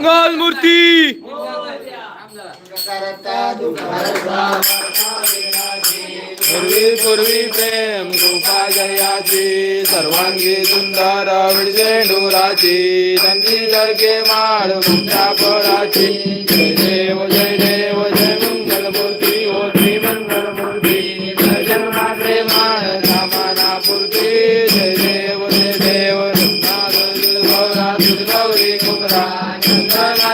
मंगल मूर्ती पूर्वी पूर्वी प्रेम गोपा जयाची सर्वांगे सुंदर विडजेंडुराची त्यांची जळके माळ मुठ्या फळाची. जय देव जय देव.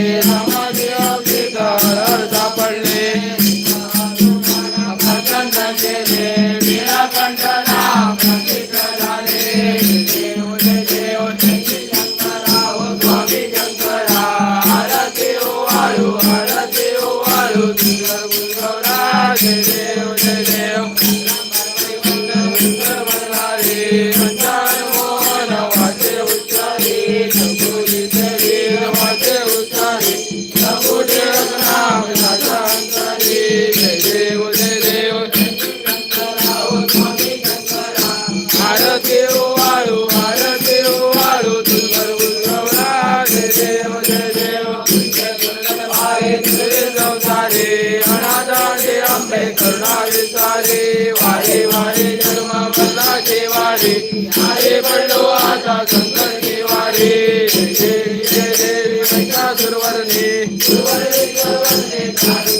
Hare Ram. Thank you.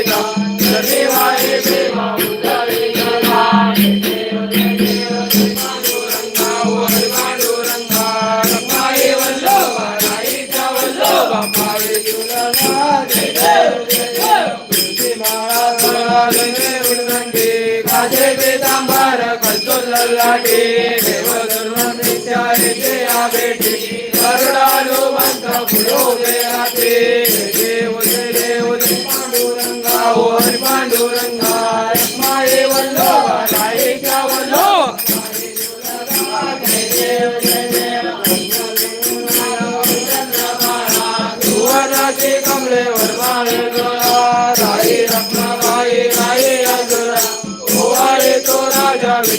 वाटे देवधर्म विचारे ते आबेटी करडालो मंत्र पुरोदया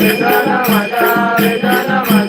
జనమత జనమత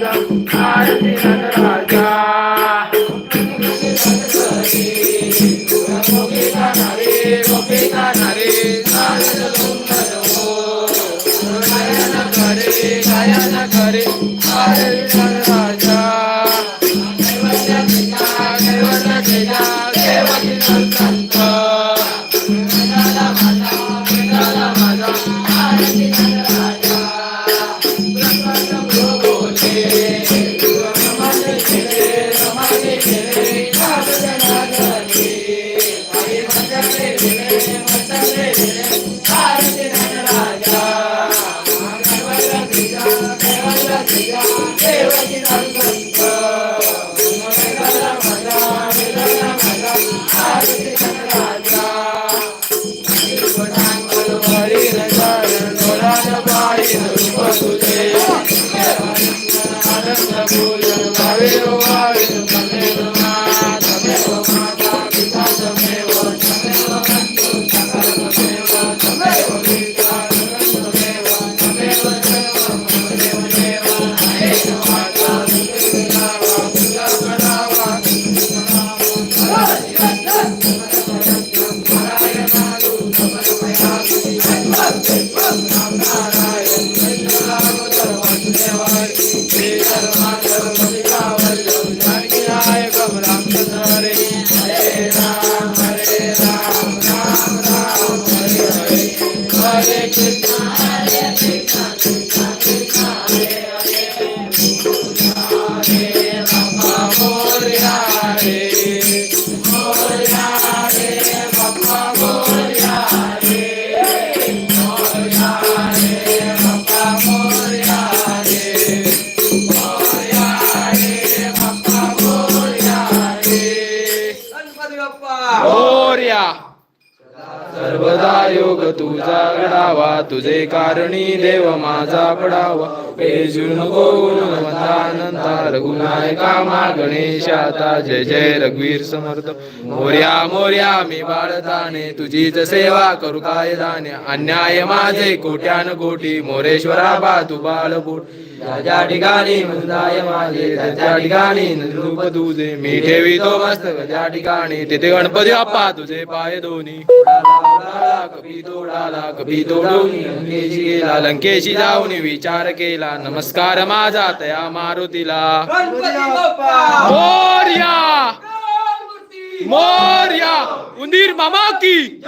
Bolo. Hare Krishna. तुझा घडावा तुझे कारणी देव माझा पडावा. पेजू नको गुणवंतानंता रघुनायका मा गणेशाता जय जय रघुवीर समर्थ. मोर्या मोर्या मी बाळदाने तुझीच सेवा करू काय दाने अन्याय माझे कोट्यान कोटी मोरेश्वरा बा तू बाळबोट ज्या ठिकाणी मंदाय माझे त्याच्या ठिकाणी रूप तुझे. मी ठेवी तो मस्त त्या ठिकाणी तिथे गणपती बाप्पा तुझे पाय दोन्ही. उडाला, कपी तोडाला कपी तोडवणी लंकेशी गेला लंकेशी जाऊन विचार केला. नमस्कार माझा तया मारुतीला. मोर्या! मोर्या! उंदीर मामा की?